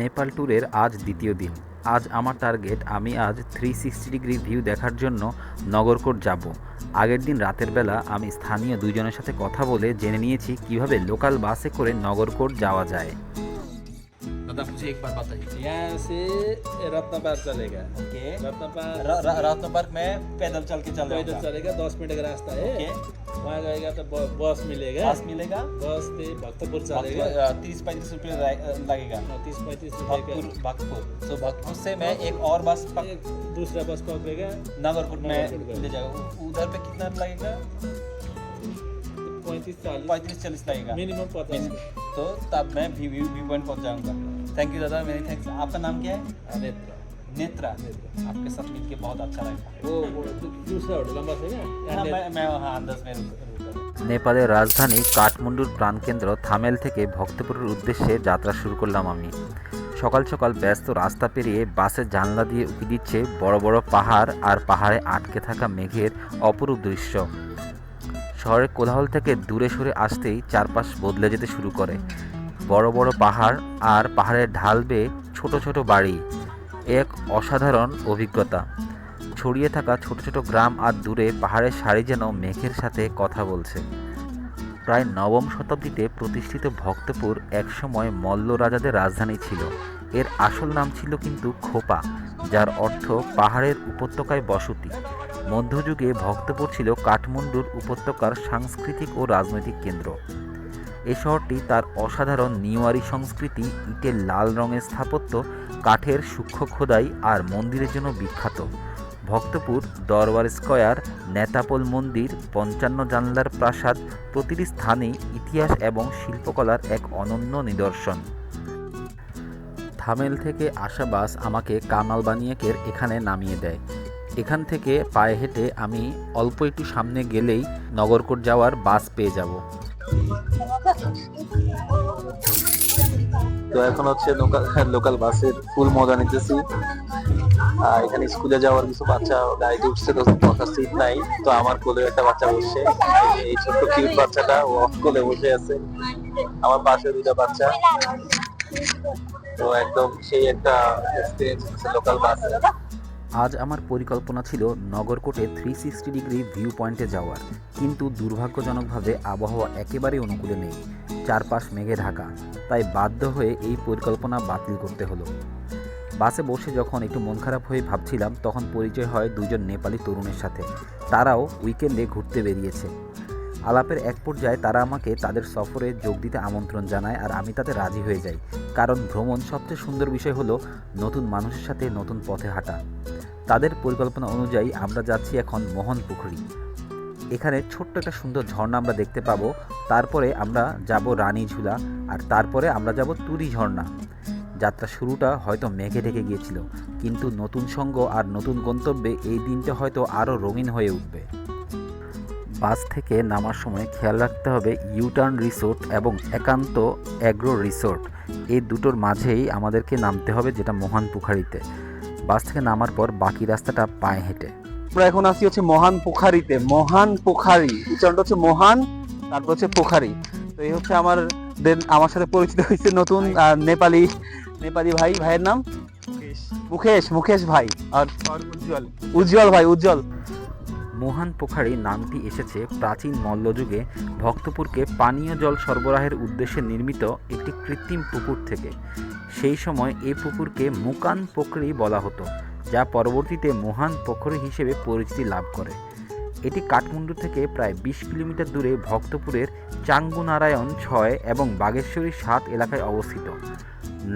নেপাল ট্যুরের আজ দ্বিতীয় দিন। আজ আমার টার্গেট, আমি আজ থ্রি সিক্সটি ডিগ্রি ভিউ দেখার জন্য নগরকোট যাব। আগের দিন রাতের বেলা আমি স্থানীয় দুজনের সাথে কথা বলে জেনে নিয়েছি কীভাবে লোকাল বাসে করে নগরকোট যাওয়া যায়। दादा मुझे एक बार बताइए। यहाँ से रत्न पार्क चलेगा। Okay. Ratna park Ratna park में पैदल चल के चल पैदल चलेगा दस मिनट का रास्ता है। ओके। वहाँ जाएगा तो बस मिलेगा। बस मिलेगा। बस से भक्तपुर चलेगा। तीस पैंतीस रुपये लगेगा। तीस पैंतीस रुपए भक्तपुर भक्तपुर। तो भक्तपुर से मैं एक और बस दूसरा बस पकड़ेगा। नगरकोट में ले जाएगा। उधर पे कितना लगेगा? पैंतीस चालीस। पैंतीस चालीस लगेगा। मिनिमम पचास। तो तब मैं व्यू व्यू पॉइंट पहुँच जाऊँगा। थैंक यू दादा मेरी थैंक्स आपका नाम क्या है नेत्र नेत्रा आपके साथ मिलके बहुत अच्छा लगा वो वो दू- दूसरा होटल लंबा से हाँ, ना मैं मैं वहाँ अंदर में रुक रुका নেপালের রাজধানী কাঠমান্ডুর প্রাণকেন্দ্র থামেল থেকে ভক্তপুরের উদ্দেশ্যে যাত্রা শুরু করলাম আমি সকাল সকাল ব্যস্ত রাস্তা পেরিয়ে বাসের জানলা দিয়ে উকি দিচ্ছে বড় বড় পাহাড় আর পাহাড়ে আটকে থাকা মেঘের অপরূপ দৃশ্য শহরের কোলাহল থেকে দূরে সরে আসতেই চারপাশ বদলে যেতে শুরু করে বড় বড় পাহাড় আর পাহাড়ের ঢাল বেয়ে ছোট ছোট বাড়ি, এক অসাধারণ অভিজ্ঞতা। ছড়িয়ে থাকা ছোট ছোট গ্রাম আর দূরে পাহাড়ের সারি যেন মেঘের সাথে কথা বলছে। প্রায় নবম শতাব্দীতে প্রতিষ্ঠিত ভক্তপুর একসময় মল্ল রাজাদের রাজধানী ছিল। এর আসল নাম ছিল কিন্তু খোপা, যার অর্থ পাহাড়ের উপত্যকায় বসতি। মধ্যযুগে ভক্তপুর ছিল কাঠমান্ডুর উপত্যকার সাংস্কৃতিক ও রাজনৈতিক কেন্দ্র। এই শহরটি তার অসাধারণ নিওয়ারি সংস্কৃতি, ইটের লাল রঙের স্থাপত্য, কাঠের সূক্ষ্ম খোদাই আর মন্দিরের জন্য বিখ্যাত। ভক্তপুর দরবার স্কয়ার, নেতাপোল মন্দির, পঞ্চান্ন জানলার প্রাসাদ প্রতিটি স্থানেই ইতিহাস এবং শিল্পকলার এক অনন্য নিদর্শন। থামেল থেকে আসা বাস আমাকে কামাল বানিয়েকের এখানে নামিয়ে দেয়। এখান থেকে পায়ে হেঁটে আমি অল্প একটু সামনে গেলেই নগরকোট যাওয়ার বাস পেয়ে যাব। তো এখন হচ্ছে লোকাল বাসের ফুল মজা নিতেছি। এখানে স্কুলে যাওয়ার কিছু বাচ্চা গাড়িতে উঠছে তো বসার সিট নাই। তো আমার কোলে একটা বাচ্চা বসছে। এই ছোট্ট কিউট বাচ্চাটা ও কোলে বসে আছে। আমার পাশে দুটা বাচ্চা। তো একদম সেই একটা এক্সপিরিয়েন্স লোকাল বাসে। আজ আমার পরিকল্পনা ছিল নগরকোটে থ্রি সিক্সটি ডিগ্রি ভিউ পয়েন্টে যাওয়ার। কিন্তু দুর্ভাগ্যজনকভাবে আবহাওয়া একেবারেই অনুকূলে নেই। চারপাশ মেঘে ঢাকা। তাই বাধ্য হয়ে এই পরিকল্পনা বাতিল করতে হলো। বাসে বসে যখন একটু মন খারাপ হয়ে ভাবছিলাম, তখন পরিচয় হয় দুজন নেপালি তরুণের সাথে। তারাও উইকেন্ডে ঘুরতে বেরিয়েছে। আলাপের এক পর্যায়ে তারা আমাকে তাদের সফরে যোগ দিতে আমন্ত্রণ জানায় আর আমি তাতে রাজি হয়ে যাই। কারণ ভ্রমণ সবচেয়ে সুন্দর বিষয় হলো নতুন মানুষের সাথে নতুন পথে হাঁটা। তাদের পরিকল্পনা অনুযায়ী আমরা যাচ্ছি এখন মোহন পুকুরি এখানে ছোট্ট একটা সুন্দর ঝর্ণা আমরা দেখতে পাবো। তারপরে আমরা যাব রানী ঝুলা আর তারপরে আমরা যাব তুরি ঝর্ণা। যাত্রা শুরুটা হয়তো মেঘে ঢেকে গিয়েছিল, কিন্তু নতুন সঙ্গ আর নতুন গন্তব্যে এই দিনটা হয়তো আরও রঙিন হয়ে উঠবে। বাস থেকে নামার সময় খেয়াল রাখতে হবে ইউটার্ন রিসোর্ট এবং একান্ত অ্যাগ্রো রিসোর্ট। এই দুটোর মাঝেই আমাদেরকে নামতে হবে যেটা মহান পুখারিতে বাস থেকে নামার পর বাকি রাস্তাটা পায়ে হেঁটে। আমরা এখন আসি হচ্ছে মহান পোখারিতে। মহান পোখারি। উচ্চারণটা হচ্ছে মহান তারপর হচ্ছে পোখারি। তো এই হচ্ছে আমার দেন আমার সাথে পরিচিত হয়েছে নতুন নেপালি নেপালি ভাই। ভাইয়ের নাম? মুখেশ মুখেশ ভাই। আর উজ্জ্বল। উজ্জ্বল ভাই উজ্জ্বল। মোহান পোখারি নামটি এসেছে প্রাচীন মল্লযুগে ভক্তপুরকে পানীয় জল সরবরাহের উদ্দেশ্যে নির্মিত একটি কৃত্রিম পুকুর থেকে। সেই সময় এই পুকুরকে মুকান পোখরি বলা হতো, যা পরবর্তীতে মহান পোখরি হিসেবে পরিচিতি লাভ করে। এটি কাঠমান্ডু থেকে প্রায় বিশ কিলোমিটার দূরে ভক্তপুরের চাঙ্গুনারায়ণ ছয় এবং বাগেশ্বরী সাত এলাকায় অবস্থিত।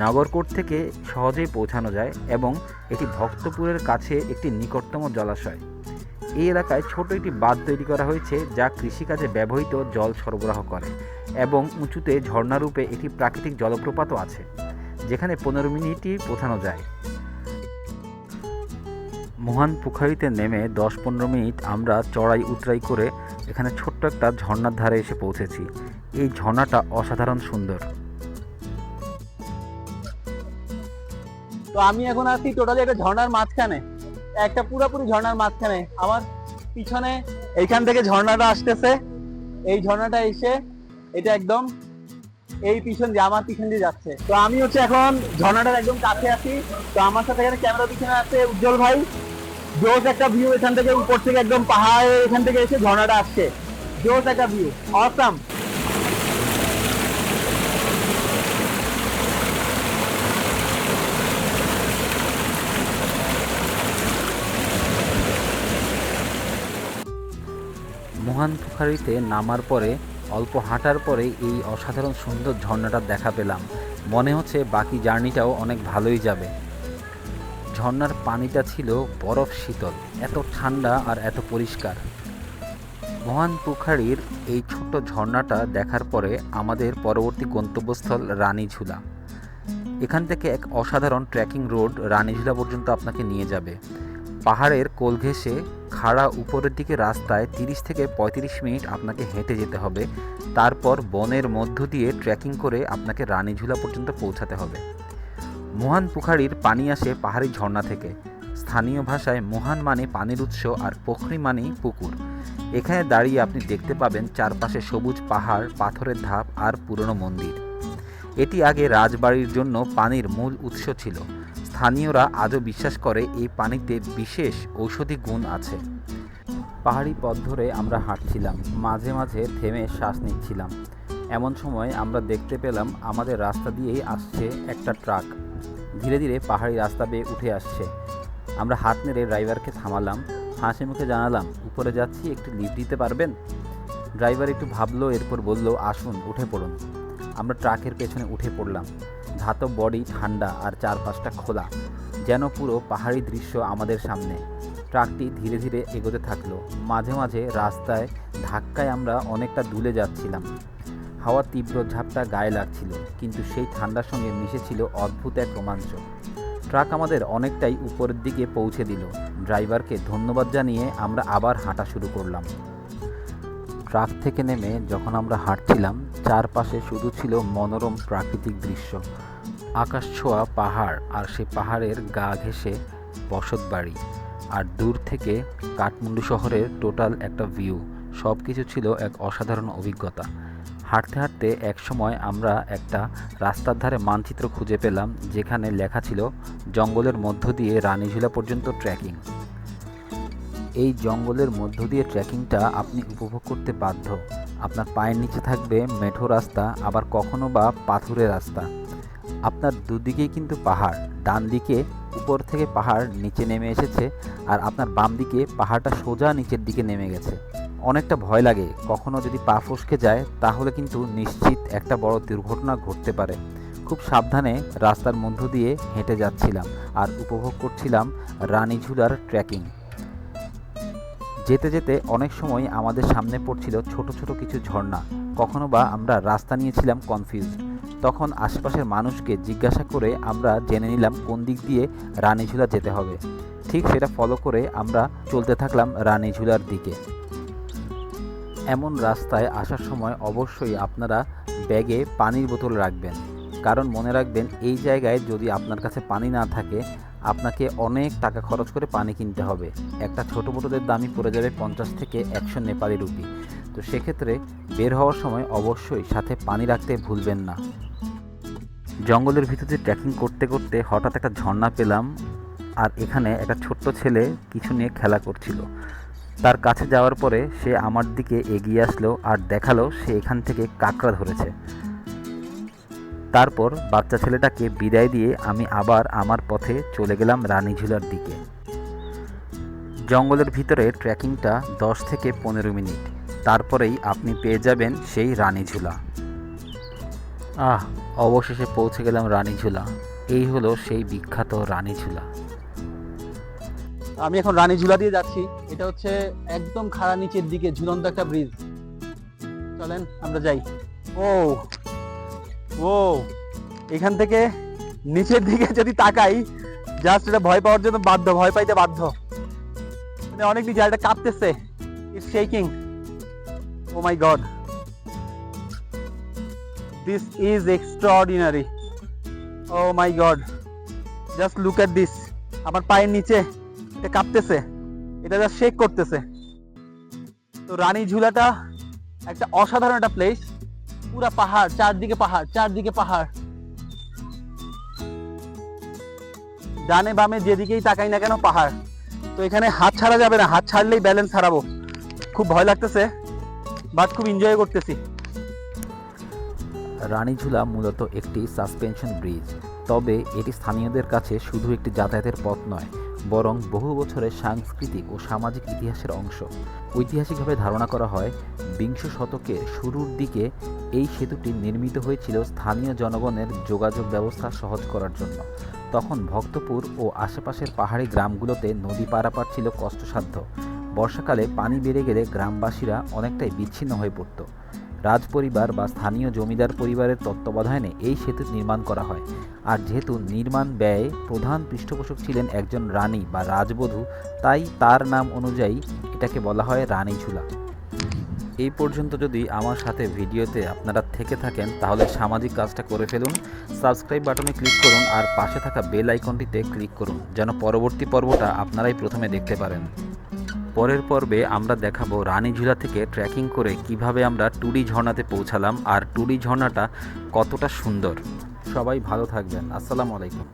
নগরকোট থেকে সহজেই পৌঁছানো যায় এবং এটি ভক্তপুরের কাছে একটি নিকটতম জলাশয়। এই এলাকায় ছোট একটি বাঁধ তৈরি করা হয়েছে যা কৃষিকাজে ব্যবহৃত জল সরবরাহ করে এবং উঁচুতে ঝর্ণারূপে একটি প্রাকৃতিক জলপ্রপাতও আছে, যেখানে পনেরো মিনিটই পৌঁছানো যায়। মহান পুখারিতে নেমে দশ পনেরো মিনিট আমরা চড়াই উতরাই করে এখানে ছোট্ট একটা ঝর্ণার ধারে এসে পৌঁছেছি। এই ঝর্ণাটা অসাধারণ সুন্দর। তো আমি এখন আছি টোটালি একটা ঝর্ণার মাঝখানে। একটা পুরোপুরি ঝর্ণার মাঝখানে। আমার পিছনে এইখান থেকে ঝর্ণাটা আসতেছে। এই ঝর্ণাটা এসে এটা একদম এই পিছন দিয়ে, আমার পিছন দিয়ে যাচ্ছে। তো আমি হচ্ছে এখন ঝর্ণাটার একদম কাছে আছি। তো আমার সাথে এখানে ক্যামেরা পিছনে আছে উজ্জ্বল ভাই। জোস একটা ভিউ এখান থেকে উপর থেকে একদম পাহাড় এখান থেকে এসে ঝর্ণাটা আসছে। জোস একটা ভিউ অসাম পুখারিতে নামার পরে, অল্প হাঁটার পরে এই অসাধারণ সুন্দর ঝর্ণাটা দেখা পেলাম। মনে হচ্ছে বাকি জার্নিটাও অনেক ভালোই যাবে। ঝর্ণার পানিটা ছিল বরফ শীতল, এত ঠান্ডা আর এত পরিষ্কার। মহান পুখারির এই ছোট্ট ঝর্ণাটা দেখার পরে আমাদের পরবর্তী গন্তব্যস্থল রানীঝুলা। এখান থেকে এক অসাধারণ ট্রেকিং রোড রানীঝুলা পর্যন্ত আপনাকে নিয়ে যাবে। পাহাড়ের কোল ঘেঁষে খাড়া উপরের দিকে রাস্তায় তিরিশ থেকে পঁয়ত্রিশ মিনিট আপনাকে হেঁটে যেতে হবে। তারপর বনের মধ্য দিয়ে ট্রেকিং করে আপনাকে রানীঝুলা পর্যন্ত পৌঁছাতে হবে। মহান পুখারির পানি আসে পাহাড়ি ঝর্ণা থেকে। স্থানীয় ভাষায় মহান মানে পানির উৎস আর পোখরি মানেই পুকুর। এখানে দাঁড়িয়ে আপনি দেখতে পাবেন চারপাশে সবুজ পাহাড়, পাথরের ধাপ আর পুরনো মন্দির। এটি আগে রাজবাড়ির জন্য পানির মূল উৎস ছিল। স্থানীয়রা আজও বিশ্বাস করে এই পানিতে বিশেষ ঔষধি গুণ আছে। পাহাড়ি পথ ধরে আমরা হাঁটছিলাম, মাঝে মাঝে থেমে শ্বাস নিচ্ছিলাম। এমন সময় আমরা দেখতে পেলাম আমাদের রাস্তা দিয়েই আসছে একটা ট্রাক। ধীরে ধীরে পাহাড়ি রাস্তা বেয়ে উঠে আসছে। আমরা হাত নেড়ে ড্রাইভারকে থামালাম, হাসি মুখে জানালাম, উপরে যাচ্ছি, একটু লিফট দিতে পারবেন? ড্রাইভার একটু ভাবলো, এরপর বলল, আসুন, উঠে পড়ুন। আমরা ট্রাকের পেছনে উঠে পড়লাম। ধাতব বডি ঠান্ডা আর চারপাশটা খোলা, যেন পুরো পাহাড়ি দৃশ্য আমাদের সামনে। ট্রাকটি ধীরে ধীরে এগোতে থাকল। মাঝে মাঝে রাস্তায় ধাক্কায় আমরা অনেকটা দুলে যাচ্ছিলাম। হাওয়ার তীব্র ঝাপটা গায়ে লাগছিল, কিন্তু সেই ঠান্ডার সঙ্গে মিশেছিল অদ্ভুত এক রোমাঞ্চ। ট্রাক আমাদের অনেকটাই উপরের দিকে পৌঁছে দিল। ড্রাইভারকে ধন্যবাদ জানিয়ে আমরা আবার হাঁটা শুরু করলাম। ট্রাক থেকে নেমে যখন আমরা হাঁটছিলাম, চারপাশে শুধু ছিল মনোরম প্রাকৃতিক দৃশ্য। আকাশ ছোঁয়া পাহাড় আর সে পাহাড়ের গা ঘেঁষে বসত বাড়ি। আর দূর থেকে কাঠমান্ডু শহরের টোটাল একটা ভিউ। সব কিছু ছিল এক অসাধারণ অভিজ্ঞতা। হাঁটতে হাঁটতে এক সময় আমরা একটা রাস্তার ধারে মানচিত্র খুঁজে পেলাম, যেখানে লেখা ছিল, জঙ্গলের মধ্য দিয়ে রানীঝুলা পর্যন্ত ট্রেকিং। এই জঙ্গলের মধ্য দিয়ে ট্রেকিংটা আপনি উপভোগ করতে বাধ্য। আপনার পায়ের নিচে থাকবে মেঠো রাস্তা, আবার কখনো বা পাথুরে রাস্তা। আপনার দুদিকেই কিন্তু পাহাড়। ডান দিকে উপর থেকে পাহাড় নিচে নেমে এসেছে আর আপনার বাম দিকে পাহাড়টা সোজা নিচের দিকে নেমে গেছে। অনেকটা ভয় লাগে, কখনো যদি পা ফসকে যায় তাহলে কিন্তু নিশ্চিত একটা বড় দুর্ঘটনা ঘটতে পারে। খুব সাবধানে রাস্তার মধ্য দিয়ে হেঁটে যাচ্ছিলাম আর উপভোগ করছিলাম রানীঝুলার ট্রেকিং। যেতে যেতে অনেক সময় আমাদের সামনে পড়ছিল ছোট ছোট কিছু ঝর্ণা। কখনো বা আমরা রাস্তা নিয়েছিলাম কনফিউজড। তখন আশেপাশের মানুষকে জিজ্ঞাসা করে আমরা জেনে নিলাম কোন দিক দিয়ে রানীঝুলা যেতে হবে। ঠিক সেটা ফলো করে আমরা চলতে থাকলাম রানীঝুলার দিকে। এমন রাস্তায় আসার সময় অবশ্যই আপনারা ব্যাগে পানির বোতল রাখবেন। কারণ মনে রাখবেন, এই জায়গায় যদি আপনার কাছে পানি না থাকে, আপনাকে অনেক টাকা খরচ করে পানি কিনতে হবে। একটা ছোটো বোতলের দামই পড়ে যাবে পঞ্চাশ থেকে একশো নেপালি রুপি। তো সেক্ষেত্রে বের হওয়ার সময় অবশ্যই সাথে পানি রাখতে ভুলবেন না। জঙ্গলের ভিতরে ট্রেকিং করতে করতে হঠাৎ একটা ঝর্ণা পেলাম আর এখানে একটা ছোট্ট ছেলে কিছু নিয়ে খেলা করছিল। তার কাছে যাওয়ার পরে সে আমার দিকে এগিয়ে আসলো আর দেখাল সে এখান থেকে কাঁকড়া ধরেছে। তারপর বাচ্চা ছেলেটাকে বিদায় দিয়ে আমি আবার আমার পথে চলে গেলাম রানীঝুলার দিকে। জঙ্গলের ভিতরে ট্রেকিংটা দশ থেকে পনেরো মিনিট। তারপরেই আপনি পেয়ে যাবেন সেই রানীঝুলা আহ, অবশেষে পৌঁছে গেলাম রানীঝুলা এই হলো সেই বিখ্যাত রানীঝুলা আমি এখন রানী ঝুলা দিয়ে যাচ্ছি। এটা হচ্ছে একদম খাড়া নিচের দিকে, ঝুলন্ত একটা ব্রিজ চলেন, আমরা যাই। ও ও, এখান থেকে নিচের দিকে যদি তাকাই জাস্ট এটা ভয় পাওয়ার জন্য বাধ্য, ভয় পাইতে বাধ্য। মানে অনেক নিচে এটা কাঁপতেছে। It's shaking oh my god this is extraordinary oh my god just look at this আমার পায়ের নিচে এটা কাঁপতেছে। এটা যা শেক করতেছে। তো রানী ঝুলাটা একটা অসাধারণ একটা প্লেস পুরা পাহাড়, চারদিকে পাহাড় চারদিকে পাহাড়। ডানে বামে যেদিকেই তাকাই না কেন পাহাড়। তো এখানে হাত ছাড়া যাবে না, হাত ছাড়লেই ব্যালেন্স হারাবো খুব ভয় লাগতেছে বাট খুব এনজয় করতেছি। রানীঝুলা মূলত একটি সাসপেনশন ব্রিজ। তবে এটি স্থানীয়দের কাছে শুধু একটি যাতায়াতের পথ নয়, বরং বহু বছরের সাংস্কৃতিক ও সামাজিক ইতিহাসের অংশ। ঐতিহাসিকভাবে ধারণা করা হয়, বিংশ শতকের শুরুর দিকে এই সেতুটি নির্মিত হয়েছিল স্থানীয় জনগণের যোগাযোগ ব্যবস্থা সহজ করার জন্য। তখন ভক্তপুর ও আশেপাশের পাহাড়ি গ্রামগুলোতে নদী পারাপার ছিল কষ্টসাধ্য। বর্ষাকালে পানি বেড়ে গেলে গ্রামবাসীরা অনেকটাই বিচ্ছিন্ন হয়ে পড়ত। রাজপরিবার বা স্থানীয় জমিদার পরিবারের তত্ত্বাবধানে এই সেতু নির্মাণ করা হয়। আর যেহেতু নির্মাণ ব্যয়ে প্রধান পৃষ্ঠপোষক ছিলেন একজন রানী বা রাজবধূ, তাই তার নাম অনুযায়ী এটাকে বলা হয় রানী ঝুলা এই পর্যন্ত যদি আমার সাথে ভিডিওতে আপনারা থেকে থাকেন, তাহলে সামাজিক কাজটা করে ফেলুন, সাবস্ক্রাইব বাটনে ক্লিক করুন, আর পাশে থাকা বেল আইকনটিতে ক্লিক করুন, যেন পরবর্তী পর্বটা আপনারাই প্রথমে দেখতে পারেন। পরের পর্বে আমরা দেখাবো রানীঝুলা থেকে ট্রেকিং করে কীভাবে আমরা টুরি ঝর্ণাতে পৌঁছালাম আর টুরি ঝর্ণাটা কতটা সুন্দর। সবাই ভালো থাকবেন। আসসালামু আলাইকুম।